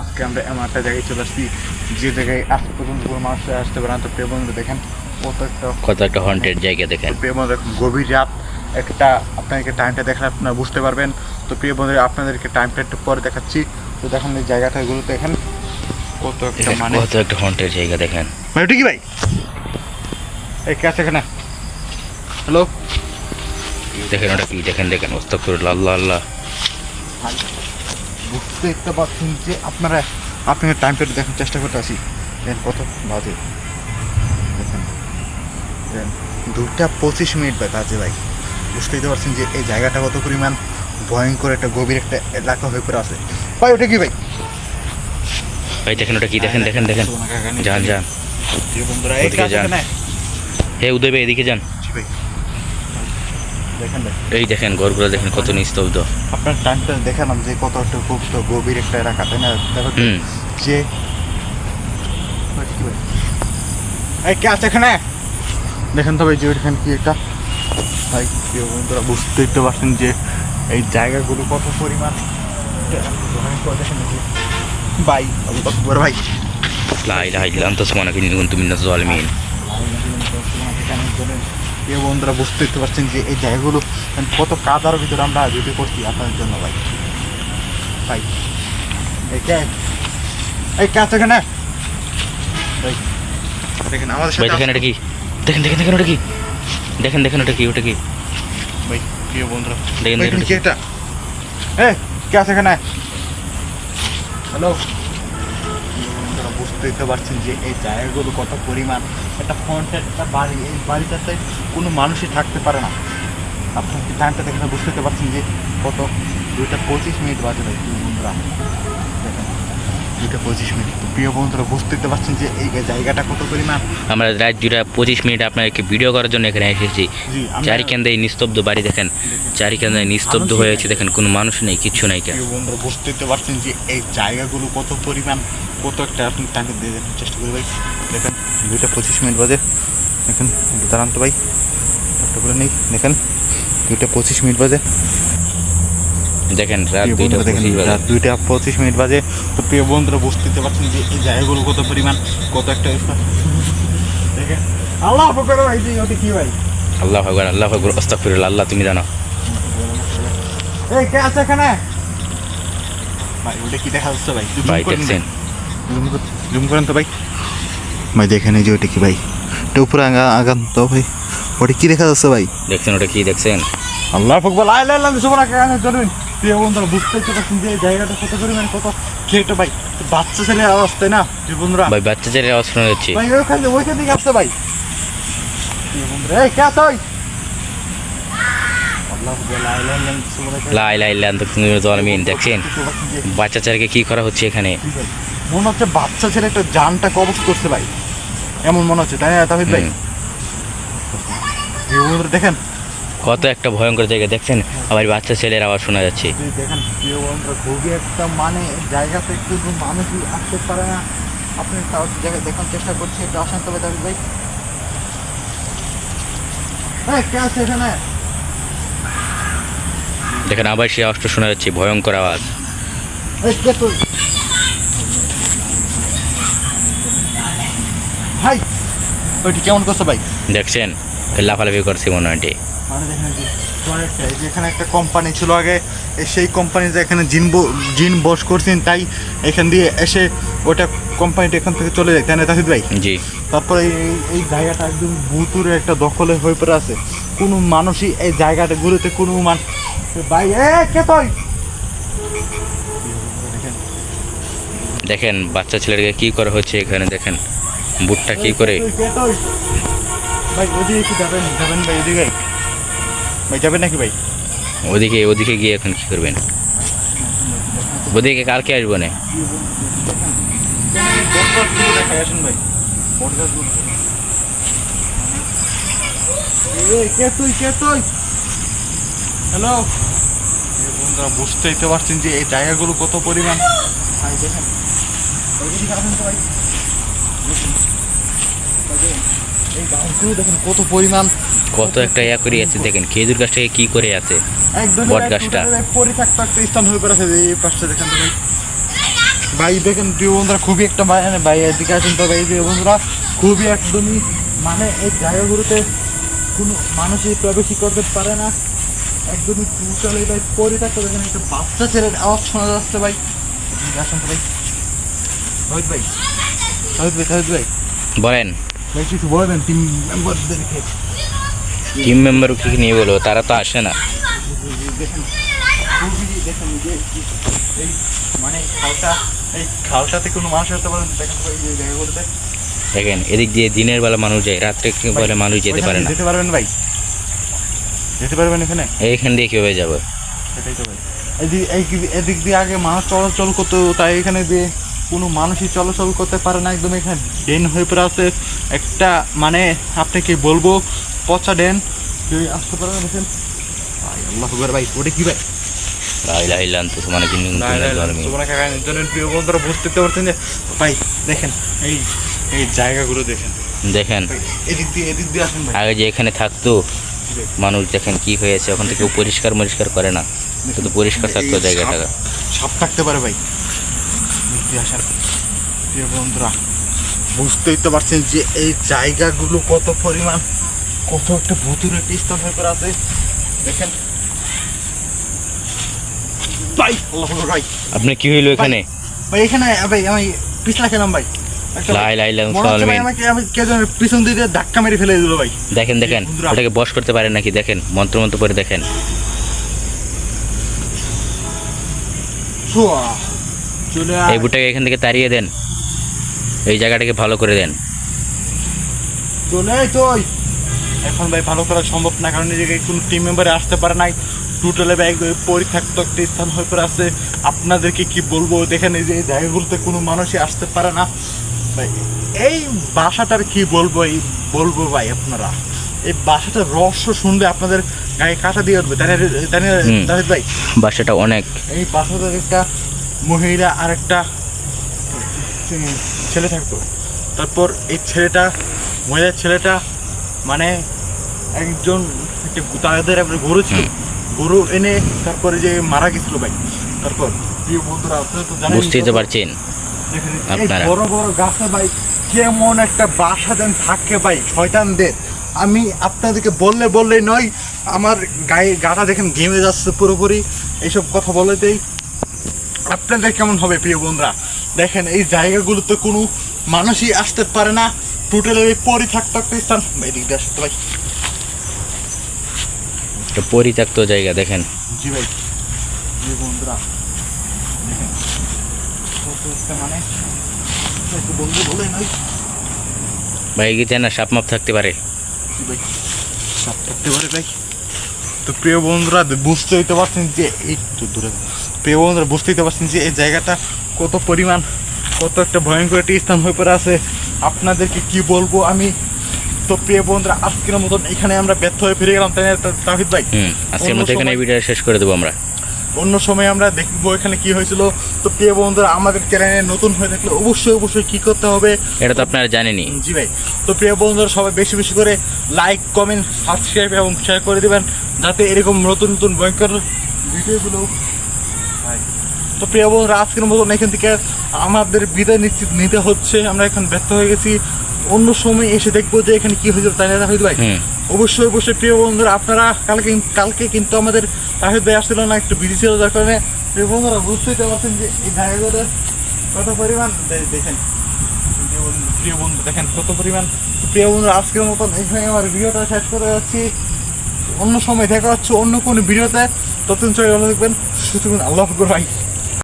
আজকে আমরা এমন একটা জায়গায় চলে আসছি যে জায়গায় আজ পর্যন্ত কোনো মানুষ আসতে পারে না। তো প্রিয় বন্ধু দেখেন কত একটা কত একটা হন্টেড জায়গা দেখেন। প্রিয় বন্ধু দেখুন গভীর রাত একটা আপনাদেরকে টাইমটা দেখলে আপনারা বুঝতে পারবেন। তো প্রিয় বন্ধু আপনাদেরকে টাইমটা একটু পরে দেখাচ্ছি। তো দেখেন এই জায়গাটা এগুলো দেখেন কত একটা মানে কত একটা হন্টেড জায়গা দেখেন। ভাই ওটা কি ভাই? এই কে আছে এখানে? হ্যালো দেখেন ওটা কি দেখেন দেখেন। ওস্তাকুর আল্লাহ আল্লাহ। বুঝতে একটা পারছেন যে আপনারা আপনাকে টাইমটা দেখার চেষ্টা করতে আসি দেখেন কত বাজে? দেখেন দেখেন দুটা পঁচিশ মিনিট বাজে ভাই। বুঝতেই তো পারছেন যে এই জায়গাটা কত পরিমাণ ভয়ঙ্কর একটা গভীর একটা এলাকা হয়ে পড়ে আছে। ভাই ওটা কি ভাই? ভাই দেখেন ওটা কি দেখেন দেখেন দেখেন। যান যান। বন্ধুরা এই কাছে যান। হে উদয় ভাই এদিকে যান। জি ভাই। এই দেখেন ঘরগুলো দেখেন কত নিস্তব্ধ। আপনার টাইমটা দেখালাম যে কত একটা গুপ্ত গভীর একটা এলাকা তাই না? যে কি ভাই? এই কে আছে এখানে? দেখেন তো ভাই যে ওইখানে কি একটা? ভাই প্রিয় বন্ধুরা বুঝতেই তো পারছেন যে এই জায়গাগুলো কত পরিমাণ। ভাই আকবর ভাই। লা ইলাহা ইল্লা আনতা সুবহানাকা ইন্নী কুনতু মিনাজ জালিমিন। প্রিয় বন্ধুরা বুঝতেই তো পারছেন যে এই জায়গাগুলো মানে কত কাদার ভিতরে আমরা ডিউটি করছি আপনাদের জন্য ভাই। ভাই এই কে এই কে আছে এখানে দেখেন আমাদের সাথে দেখেন এটা কি? দেখেন দেখেন দেখেন ওটা কি? দেখেন দেখেন ওটা কি ওটা কি? ভাই প্রিয় বন্ধুরা দেখেন দেখেন এটা এ কে? আছে এখানে। হ্যালো বন্ধুরা দিতে পারছেন যে এই জায়গাগুলো কত পরিমাণ একটা ফ্রন্টের একটা বাড়ি, এই বাড়িটাতে কোনো মানুষই থাকতে পারে না। আপনার টাইমটা দেখে বুঝতে পারছেন যে কত? দুইটা পঁচিশ মিনিট বাজে ভাই বন্ধুরা দুইটা পঁচিশ মিনিট। প্রিয় বন্ধুরা বুঝতেই তো পারছেন যে এই জায়গাটা কত পরিমাণ? আমরা রাত দুটা পঁচিশ মিনিট আপনাকে ভিডিও করার জন্য এখানে এসেছি। এই নিস্তব্ধ বাড়ি দেখেন। চারিখান নিস্তব্ধ হয়েছে নাই। দেখেন কোনো মানুষ নেই কিচ্ছু নাই কেন বন্ধুরা বুঝতেই তো পারছেন যে এই জায়গাগুলো কত পরিমাণ কত একটা আপনি টাইমে দিয়ে দেন চেষ্টা করি ভাই। দেখেন দুইটা পঁচিশ মিনিট বাজে। দেখেন দাঁড়ান তো ভাই। একটা করে নেই দেখেন দুইটা পঁচিশ মিনিট বাজে। দেখেন রাত দুইটা পঁচিশ মিনিট বাজে। তো প্রিয় বন্ধুরা বুঝতে পারছেন যে এই জায়গাগুলো কত পরিমাণ কত একটা দেখেন। আল্লাহ করে ভাই যে ওটা কি ভাই? আল্লাহ আকবার আল্লাহ আকবার আস্তাগফিরুল্লাহ আল্লাহ তুমি জানো। এই কে আছে এখানে? ভাই ওটা কি দেখা যাচ্ছে ভাই? ভাই দেখছেন? জুম করেন তো ভাই। ভাই দেখেন এই যে ওটা কি ভাই? এটা উপরে আগা আগান তো ভাই। ওটা কি দেখা যাচ্ছে ভাই? দেখছেন ওটা কি দেখছেন? আল্লাহ ফকবল আই লাইলাম সুবহান কানে চলুন প্রিয় বন্ধুরা বুঝতেই তো পারছেন যে জায়গাটা কত পরিমাণে কত ভাই। বাচ্চা ছেলের আওয়াজ তাই না প্রিয় বন্ধুরা? ভাই বাচ্চা ছেলের আওয়াজ শোনা যাচ্ছে। ভাই ওইখানে ওইখান থেকে আসছে ভাই। প্রিয় বন্ধুরা এই কে আছে দেখছেন? বাচ্চা ছেলেকে কি করা হচ্ছে এখানে? মনে হচ্ছে বাচ্চা ছেলে একটা জানটা কবজ করছে ভাই। এমন মনে হচ্ছে তাই না তাহিদ ভাই? দেখেন কত একটা ভয়ঙ্কর জায়গা দেখছেন? আবার বাচ্চা ছেলের আওয়াজ শোনা যাচ্ছে। দেখেন খুবই একটা মানে জায়গাতে একটু মানুষই আসতে পারে না। আপনি তাও জায়গায় দেখার চেষ্টা করছি একটু আসেন তবে দাবি ভাই। দেখেন আবার সে আওয়াজটা শোনা যাচ্ছে ভয়ঙ্কর আওয়াজ। ভাই ওইটি কেমন করছ ভাই? দেখছেন লাফালাফি করছে মনে হয়। মানে দেখেন টয়লেটটা, এই যে এখানে একটা কোম্পানি ছিল আগে সেই কোম্পানিতে এখানে জিন জিন বস করছেন তাই এখান দিয়ে এসে ওটা কোম্পানিটা এখান থেকে চলে যায়। তাই না তাহিদ ভাই? জি। তারপরে এই এই জায়গাটা একদম ভুতুরে একটা দখলে হয়ে পড়ে আছে। কোনো মানুষই এই জায়গাটা ঘুরেতে কোনো মান ভাই এ কে তুই? দেখেন। বাচ্চা ছেলেকে কি করা হচ্ছে এখানে দেখেন। বুটটা কি করে? ভাই ওদিকে কি যাবেন যাবেন ভাই ওদিকে। ভাই যাবেন নাকি ভাই? ওদিকে ওদিকে গিয়ে এখন কি করবেন? ওদিকে কালকে আসব না? বটগাছগুলো দেখাই আসেন ভাই কে তুই কে তুই হ্যালো বন্ধুরা বুঝতেই তো পারছেন যে এই জায়গাগুলো কত পরিমাণ। ভাই দেখেন ওইদিকে আসেন তো ভাই দেখেন। ভাই দেখেন, এই গাছগুলো দেখেন কত পরিমাণ। কত একটা ইয়া করে আছে দেখেন খেজুর গাছটাকে কি করে আছে একদম বট গাছটা। পরিত্যক্ত একটা স্থান হয়ে পড়েছে এই পাশটা দেখেন ভাই। দেখেন প্রিয় বন্ধুরা খুবই একটা মানে ভাই এদিকে আছেন তো ভাই প্রিয় বন্ধুরা খুবই একদমই মানে এই জায়গাগুলোতে কোনো মানুষই প্রবেশই করতে পারে না। একদমই টোটালি ভাই পরিত্যক্ত দেখেন একটা বাচ্চা ছেলের আওয়াজ শোনা যাচ্ছে ভাই। আসেন তো ভাই। রোহিত ভাই রোহিত ভাই রোহিত ভাই। বলেন। ভাই কিছু বলে দেন টিম মেম্বারদেরকে টিম মেম্বারকে নিয়ে বলো তারা তো আসে না। দেখেন মানে দেখেন এদিক দিয়ে দিনের বেলা মানুষ যায় রাত্রে বেলা মানুষ যেতে পারে না। যেতে পারবেন ভাই? যেতে পারবেন এখানে? এইখান দিয়ে কীভাবে যাব? সেটাই তো ভাই। এদিক এদিক দিয়ে আগে মানুষ চলাচল করতো তাই এখানে দিয়ে কোনো মানুষই চলাচল করতে পারে না একদম এখানে ডেন হয়ে পড়ে আছে। একটা মানে আপনাকে বলব পচা ডেন কেউ আসতে পারবেন দেখেন। ভাই আল্লাহ ভাই ওটা কি মানে কিন্তু দেখেন এই এই জায়গাগুলো দেখেন। দেখেন। এদিক দিয়ে এদিক দিয়ে আসেন ভাই। আগে যে এখানে থাকতো মানুষ দেখেন কি হয়েছে ওখান থেকে পরিষ্কার মরিষ্কার করে না। শুধু পরিষ্কার থাকতো জায়গাটা। সাপ- সাপ থাকতে পারে ভাই। প্রিয় বন্ধুরা বুঝতেই তো পারছেন যে এই জায়গাগুলো কত পরিমাণ কত একটা ভুতুর একটা স্থান হয়ে পড়ে আছে। দেখেন। ভাই। আল্লাহ ভাই। আপনি কি হইল এখানে? ভাই এখানে ভাই আমি পিছলা খেলাম ভাই। মনে ধাক্কা মেরে ফেলে দিল ভাই। দেখেন দেখেন। ওটাকে বস করতে পারেন নাকি? দেখেন মন্ত্র মন্ত্র করে দেখেন। এই বুটাকে এখান থেকে তাড়িয়ে দেন। এই জায়গাটাকে ভালো করে দেন। চলে তুই। এখন ভাই ভালো করা সম্ভব না কারণ এই জায়গায় কোনো টিম মেম্বারে আসতে পারে নাই। টোটালে ভাই পরিত্যক্ত একটা স্থান হয়ে পড়ে আছে। আপনাদেরকে কি বলব দেখেন এই যে এই জায়গাগুলোতে কোনো মানুষই আসতে পারে না। ভাই এই বাসাটার কি বলব এই বলব ভাই আপনারা। এই বাসাটার রহস্য শুনলে আপনাদের গায়ে কাটা দিয়ে উঠবে। তাই ভাই। বাসাটা অনেক। এই বাসাটার একটা মহিলা আর একটা ছেলে থাকতো। তারপর এই ছেলেটা মহিলার ছেলেটা মানে একজন তাদের একটা গরু ছিল গরু এনে তারপরে যে মারা গেছিল ভাই তারপর প্রিয় বন্ধুরা আপনারা তো জানেন বুঝতেই তো পারছেন। আপনারা। বড় বড় গাছে ভাই কেমন একটা বাসা দেন থাকে ভাই শয়তানদের। আমি আপনাদেরকে বললে বললেই নয় আমার গায়ে গাটা দেখেন ঘেমে যাচ্ছে পুরোপুরি। এইসব কথা বলেতেই আপনাদের কেমন হবে প্রিয় বন্ধুরা? দেখেন এই জায়গাগুলোতে কোনো মানুষই আসতে পারে না। টোটাল এই থাকতে একটা স্থান। ভাই দিক আসতে ভাই। একটা পরিত্যক্ত জায়গা দেখেন। জি ভাই। প্রিয় বন্ধুরা দেখেন। একটা মানে বন্ধু বলে নয়। ভাই গিয়ে না সাপ মাপ থাকতে পারে। জি ভাই সাপ থাকতে পারে ভাই। তো প্রিয় বন্ধুরা বুঝতেই তো পারছেন যে তো দূরে প্রিয় বন্ধুরা পারছেন যে এই জায়গাটা কত পরিমাণ কত একটা ভয়ঙ্কর একটি স্থান হয়ে পড়ে আছে। আপনাদেরকে কি বলব আমি তো প্রিয় বন্ধুরা আজকের মতন এখানে আমরা ব্যর্থ হয়ে ফিরে গেলাম তাই না তাহিদ ভাই? আজকের মধ্যে এখানে ভিডিও শেষ করে দেবো আমরা। অন্য সময় আমরা দেখব এখানে কি হয়েছিল। তো প্রিয় বন্ধুরা আমাদের চ্যানেলে নতুন হয়ে থাকলে অবশ্যই অবশ্যই কি করতে হবে? এটা তো আপনারা জানেনই। জি ভাই। তো প্রিয় বন্ধুরা সবাই বেশি বেশি করে লাইক কমেন্ট সাবস্ক্রাইব এবং শেয়ার করে দিবেন যাতে এরকম নতুন নতুন ভয়ঙ্কর ভিডিওগুলো হয়। তো প্রিয় বন্ধুরা আজকের মতন এখান থেকে আমাদের বিদায় নিশ্চিত নিতে হচ্ছে। আমরা এখন ব্যর্থ হয়ে গেছি। অন্য সময় এসে দেখব যে এখানে কি হয়েছিল তাই না ভাই? অবশ্যই অবশ্যই প্রিয় বন্ধুরা আপনারা কালকে কালকে কিন্তু আমাদের তাহিদ ভাই আসছিল না একটু বিজি ছিল যার কারণে প্রিয় বন্ধুরা বুঝতেই পারছেন যে এই জায়গাগুলোর কত পরিমাণ দেখেন প্রিয় বন্ধু- দেখেন কত পরিমাণ প্রিয় বন্ধুরা আজকের মতন এখানে আমার ভিডিওটা শেষ করে যাচ্ছি। অন্য সময় দেখা হচ্ছে অন্য কোনো ভিডিওতে। ততদিন চলে ভালো দেখবেন সুতরাং আল্লাহ হাফিজ ভাই।